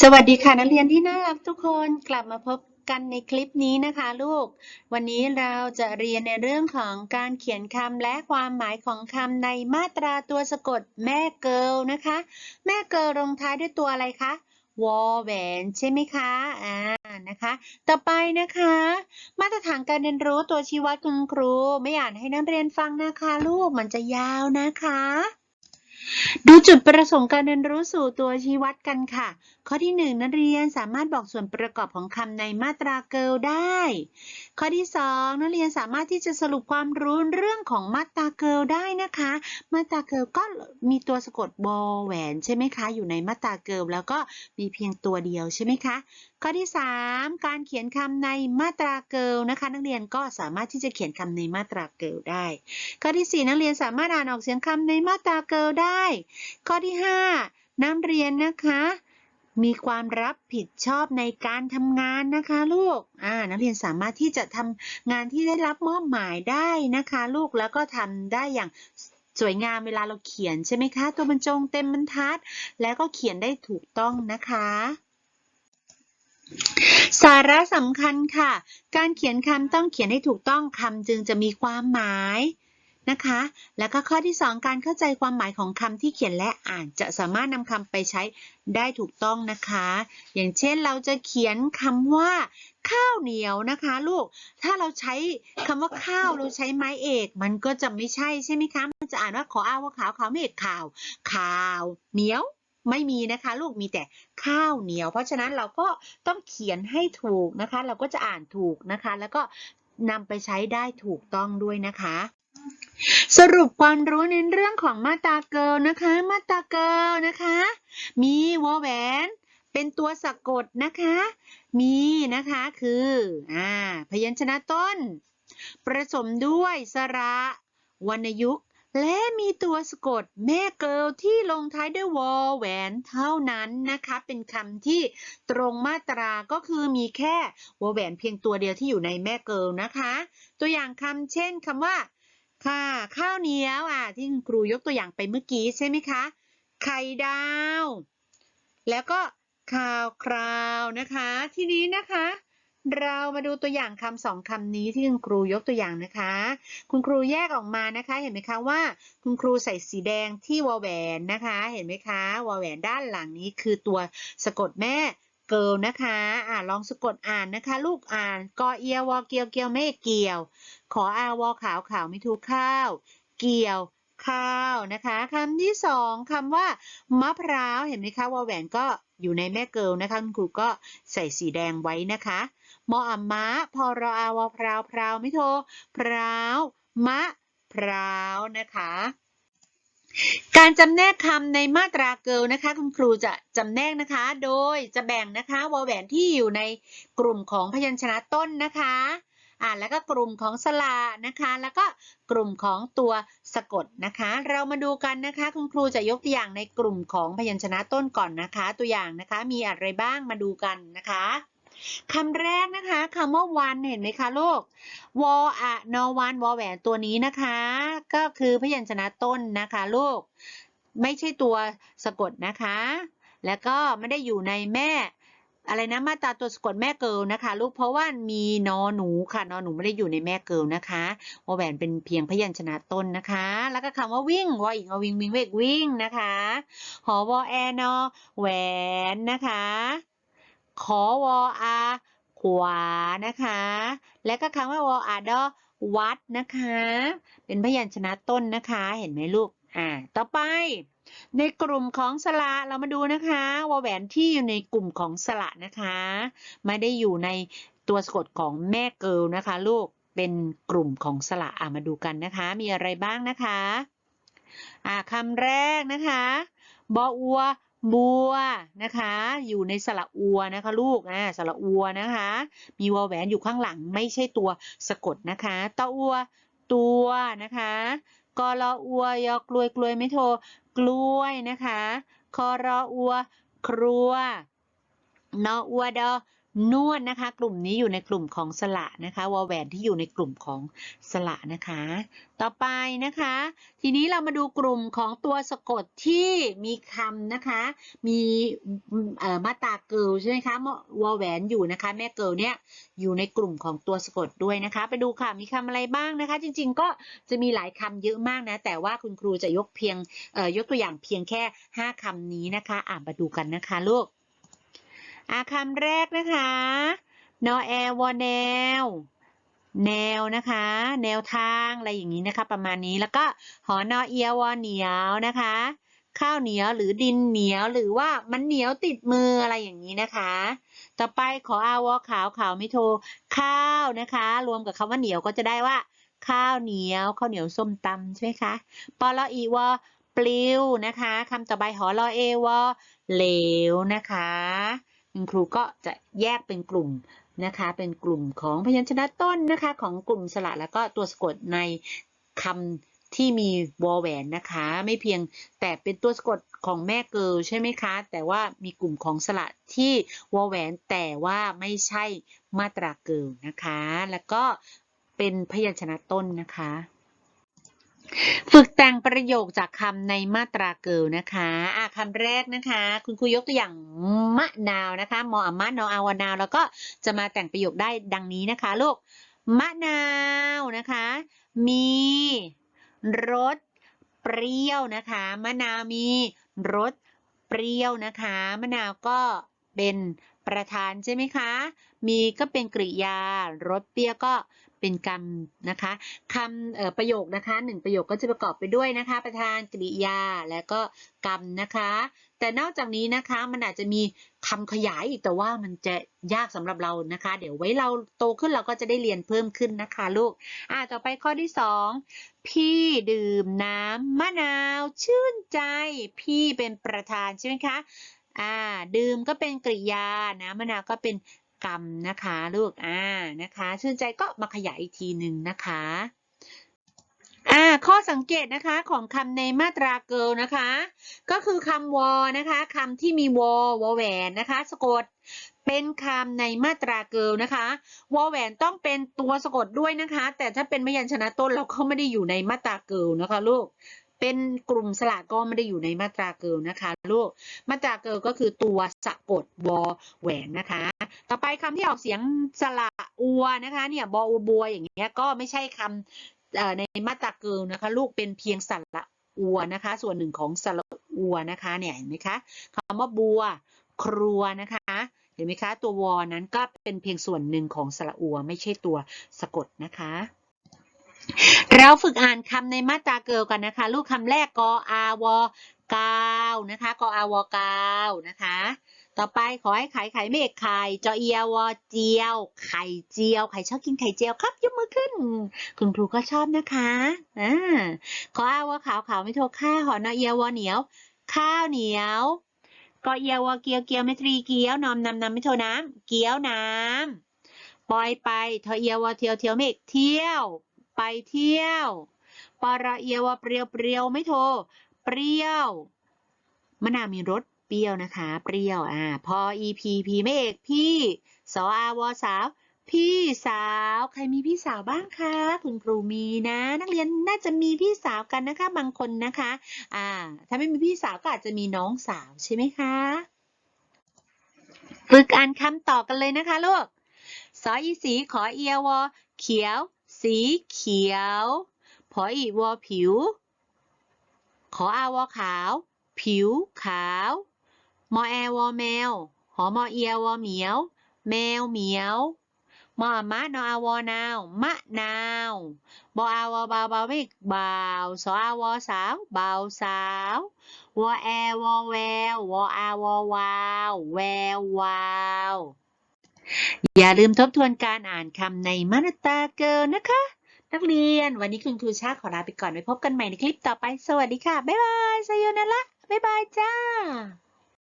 สวัสดีค่ะนักเรียนที่น่ารักทุกคนกลับมาพบกันในคลิปนี้นะคะลูก วันนี้เราจะเรียนในเรื่องของการเขียนคำและความหมายของคำในมาตราตัวสะกดแม่เกิลนะคะ แม่เกิลลงท้ายด้วยตัวอะไรคะวอแหวนใช่ไหมคะ อ่า นะคะ ต่อไปนะคะ มาตรฐานการเรียนรู้ตัวชี้วัดคุณครู ไม่อ่านให้นักเรียนฟังนะคะ ลูกมันจะยาวนะคะ ดูจุดประสงค์การเรียนรู้สู่ตัวชี้วัดกันค่ะ ข้อที่ 1 นักเรียนสามารถบอกส่วนประกอบของคำในมาตราเกิลได้ ข้อที่ 2 นักเรียนสามารถที่จะสรุปความรู้เรื่องของมาตราเกิลได้นะคะ มาตราเกิลก็มีตัวสะกดบอแหวนใช่ไหมคะ อยู่ในมาตราเกิลแล้วก็มีเพียงตัวเดียวใช่ไหมคะ ข้อที่ 3 การเขียนคำในมาตราเกิลนะคะ นักเรียนก็สามารถที่จะเขียนคำในมาตราเกิลได้ ข้อที่ 4 นักเรียนสามารถอ่านออกเสียงคำในมาตราเกิลได้ได้ ข้อที่ 5นักเรียนนะคะ มีความรับผิดชอบในการทำงานนะคะลูกอ่านักเรียนสามารถที่จะทำงานที่ได้รับมอบหมายได้นะคะ ลูกแล้วก็ทำได้อย่างสวยงามเวลาเราเขียนใช่ไหมคะ ตัวบรรจงเต็มบรรทัด แล้วก็เขียนได้ถูกต้องนะคะ สาระสำคัญค่ะ การเขียนคำต้องเขียนให้ถูกต้องคำจึงจะมีความหมาย นะคะ แล้วก็ข้อที่ 2 การเข้าใจความหมายของคำที่เขียนและอ่านจะสามารถนำคำไปใช้ได้ถูกต้องนะคะ อย่างเช่นเราจะเขียนคำว่า ข้าวเหนียวนะคะลูก ถ้าเราใช้คำว่าข้าวเราใช้ไม้เอก มันก็จะไม่ใช่ใช่ไหมคะมันจะอ่านว่าขออาว่าขาวขาวไม่เอกข่าวข่าวเหนียวไม่มีนะคะ ลูกมีแต่ข้าวเหนียว เพราะฉะนั้นเราก็ต้องเขียนให้ถูกนะคะ เราก็จะอ่านถูกนะคะ แล้วก็นำไปใช้ได้ถูกต้องด้วยนะคะ สรุปความรู้ในเรื่องของมาตราเกิลนะคะ มาตราเกิลนะคะ มีวอแหวน เป็นตัวสะกดนะคะ มีนะคะคืออ่าพยัญชนะต้น ประสมด้วยสระวรรณยุกต์และมีตัวสะกดแม่เกิลที่ลงท้ายด้วยวอแหวนเท่านั้นนะคะ เป็นคำที่ตรงมาตราก็คือมีแค่วอแหวนเพียงตัวเดียวที่อยู่ในแม่เกิลนะคะ ตัวอย่างคำเช่นคำว่า ค่ะ ข้าวเหนียวอะที่คุณครูยกตัวอย่างไปเมื่อกี้ใช่ไหมคะ ไข่ดาว แล้วก็ข่าวคราวนะคะ ทีนี้นะคะ เรามาดูตัวอย่างคำสองคำนี้ที่คุณครูยกตัวอย่างนะคะ คุณครูแยกออกมานะคะ เห็นไหมคะว่า คุณครูใส่สีแดงที่วอแหวนนะคะ เห็นไหมคะวอแหวนด้านหลังนี้คือตัวสะกดแม่ เกิลนะคะอ่าลองสะกดอ่านนะคะ ลูกอ่านกอเอียวอเกียวเกียวไม่เกี่ยว ขออาวอขาวขาวไม่ถูกข้าว เกี่ยวข้าวนะคะคำที่สองคำว่ามะพร้าวเห็นไหมคะวอแหวนก็อยู่ในแม่เกิลนะคะคุณครูก็ใส่สีแดงไว้นะคะมออมมะพอรออาวอพราวพราวไม่โทพราวมะพร้าวนะคะ การจำแนกคำในมาตราเกิลนะคะ คุณครูจะจำแนกนะคะ โดยจะแบ่งนะคะวอแหวนที่อยู่ในกลุ่มของพยัญชนะต้นนะคะอ่าแล้วก็กลุ่มของสระนะคะ แล้วก็กลุ่มของตัวสะกดนะคะ เรามาดูกันนะคะ คุณครูจะยกตัวอย่างในกลุ่มของพยัญชนะต้นก่อนนะคะ ตัวอย่างนะคะมีอะไรบ้างมาดูกันนะคะคำแรกนะคะคำว่าวันเห็นไหมคะลูก วออะนอวันวอแหวนตัวนี้นะคะ ก็คือพยัญชนะต้นนะคะลูก ไม่ใช่ตัวสะกดนะคะ แล้วก็ไม่ได้อยู่ในแม่อะไรนะมาตราตัวสะกดแม่เกิลนะคะ ลูกเพราะว่ามีนอหนูค่ะนอหนูไม่ได้อยู่ในแม่เกิลนะคะวอแหวนเป็นเพียงพยัญชนะต้นนะคะ แล้วก็คำว่าวิ่งวออีกวอวิ่งวิ่งเวกวิ่งนะคะหอวอแอนอแหวนนะคะขอวออา ขวานะคะ และก็คำว่าวออาดอวัดนะคะ เป็นพยัญชนะต้นนะคะ เห็นไหมลูก อ่า ต่อไป ในกลุ่มของสระเรามาดูนะคะวแหวนที่อยู่ในกลุ่มของสระนะคะ ไม่ได้อยู่ในตัวสะกดของแม่เกิลนะคะ ลูก เป็นกลุ่มของสระอ่ามาดูกันนะคะ มีอะไรบ้างนะคะ อ่าคำแรกนะคะ บออัว บัวนะคะ อยู่ในสระอัวนะคะลูกอ่าสระอัวนะคะ มีวอแหวนอยู่ข้างหลังไม่ใช่ตัวสะกดนะคะตะอัวตัวนะคะกอรออัวยอกลวยกลวยไม่โทกล้วยนะคะคอรออัว ครัวนออัวดอ นวดนะคะ กลุ่มนี้อยู่ในกลุ่มของสระนะคะวอแหวนที่อยู่ในกลุ่มของสระนะคะ ต่อไปนะคะ ทีนี้เรามาดูกลุ่มของตัวสะกดที่มีคำนะคะ มีเอ่อมาตาเกิลใช่ไหมคะวอแหวนอยู่นะคะ แม่เกิลเนี่ยอยู่ในกลุ่มของตัวสะกดด้วยนะคะ ไปดูค่ะมีคำอะไรบ้างนะคะ จริง ๆ ก็จะมีหลายคำเยอะมากนะ แต่ว่าคุณครูจะยกเพียงเอ่อยกตัวอย่างเพียงแค่ 5คำนี้นะคะ อ่านมาดูกันนะคะลูก อาคำแรกนะคะ นอแอวอแนว แนวนะคะ แนวทางอะไรอย่างนี้นะคะ ประมาณนี้แล้วก็หอนอเอียวอเหนียวนะคะ ข้าวเหนียวหรือดินเหนียวหรือว่ามันเหนียวติดมืออะไรอย่างนี้นะคะ ต่อไปขออาวอขาวขาวไม่โทรข้าวนะคะ รวมกับคำว่าเหนียวก็จะได้ว่า ข้าวเหนียวข้าวเหนียวส้มตำใช่ไหมคะปลออีวอปลิวนะคะคำต่อไปหอรอเอวอเหลวนะคะ คุณครูก็จะแยกเป็นกลุ่มนะคะ เป็นกลุ่มของพยัญชนะต้นนะคะ ของกลุ่มสระแล้วก็ตัวสะกดในคำที่มีวอแหวนนะคะ ไม่เพียงแต่เป็นตัวสะกดของแม่เกิลใช่ไหมคะ แต่ว่ามีกลุ่มของสระที่วอแหวนแต่ว่าไม่ใช่มาตราเกิลนะคะ แล้วก็เป็นพยัญชนะต้นนะคะ ฝึกแต่งประโยคจากคำในมาตราเกิลนะคะอะคำแรกนะคะ คุณครูยกตัวอย่างมะนาวนะคะมออมะนออาวานาว แล้วก็จะมาแต่งประโยคได้ดังนี้นะคะลูกมะนาวนะคะ มีรสเปรี้ยวนะคะมะนาวมีรสเปรี้ยวนะคะมะนาวก็เป็นประธานใช่ไหมคะ มีก็เป็นกริยารสเปรี้ยวก็ เป็นกรรมนะคะคำประโยคนะคะหนึ่งประโยคก็จะประกอบไปด้วยนะคะ ประธานกริยาและก็กรรมนะคะ แต่นอกจากนี้นะคะมันอาจจะมีคำขยายอีกแต่ว่ามันจะยากสำหรับเรานะคะ เดี๋ยวไว้เราโตขึ้นเราก็จะได้เรียนเพิ่มขึ้นนะคะลูกอ่าต่อไปข้อที่สองพี่ดื่มน้ำมะนาวชื่นใจ พี่เป็นประธานใช่ไหมคะอ่าดื่มก็เป็นกริยาน้ำมะนาวก็เป็น กรรมนะคะลูกอ่านะคะชื่นใจก็มาขยายอีกทีหนึ่งนะคะอ่าข้อสังเกตนะคะของคำในมาตราเกิลนะคะ ก็คือคำวอนะคะคำที่มีวอวอแหวนนะคะสะกดเป็นคำในมาตราเกิลนะคะวอแหวนต้องเป็นตัวสะกดด้วยนะคะ แต่ถ้าเป็นพยัญชนะต้นเราก็ไม่ได้อยู่ในมาตราเกิลนะคะลูกเป็นกลุ่มสระก็ไม่ได้อยู่ในมาตราเกิลนะคะลูกมาตราเกิลก็คือตัวสะกดวอแหวนนะคะ ต่อไปคำที่ออกเสียงสระอัวนะคะเนี่ยบออบัวอย่างเงี้ยก็ไม่ใช่คำเอ่อในมาตราเกิลนะคะ ลูกเป็นเพียงสระอัวนะคะ ส่วนหนึ่งของสระอัวนะคะเนี่ยเห็นไหมคะคำว่าบัวครัวนะคะเห็นไหมคะ ตัววอนั้นก็เป็นเพียงส่วนหนึ่งของสระอัว ไม่ใช่ตัวสะกดนะคะ เราฝึกอ่านคำในมาตราเกิลกันนะคะ ลูกคำแรกกออาวกาวนะคะกออาวกาวนะคะ ต่อไปขอให้ไข่ไข่เมฆไข่จอเอียวอเจียว ไข่เจียวใครชอบกินไข่เจียวครับยกมือขึ้น คุณครูก็ชอบนะคะอ่าขออาวขาวขาวไม่โทรข้าหอนอเอียวอเหนียว ข้าวเหนียวกอเอียวอเกียวเกียวไม่ตรีเกียวนอมนำนำไม่โทรน้ำเกียวน้ำปล่อยไปทอเอียวอเทียวเทียวเมฆเที่ยว ไปเที่ยวปอระเอียวอเปรียวเปรียวไม่โทรเปรี้ยวมะนาวมีรส เปรี้ยวนะคะ เปรี้ยว อ่า พอ EP พีไม่เอก พี่สออาวอสาว พี่สาว ใครมีพี่สาวบ้างคะ คุณครูมีนะ นักเรียนน่าจะมีพี่สาวกันนะคะ บางคนนะคะ อ่า ถ้าไม่มีพี่สาวก็อาจจะมีน้องสาวใช่ไหมคะ ฝึกอ่านคำต่อกันเลยนะคะลูกสออีสีขอเอียวอเขียว สีเขียว พออีวอผิว ขออาวอขาว ผิวขาว มอแอวอแมว หอมอเอียวอเหมียว แมวเหมียว มออามะนออาวอนาว มะนาว บออาวอบาวบาวไม่บ่าว สออาวอสาวบ่าวสาว วอแอวอแวว วออาวอวาว แวววาวอย่าลืมทบทวนการอ่านคำในมานาตาเกิลนะคะ นักเรียนวันนี้คุณครูชาขอลาไปก่อนไว้พบกันใหม่ในคลิปต่อไป สวัสดีค่ะ บ๊ายบายไซโยนาระบ๊ายบายจ้า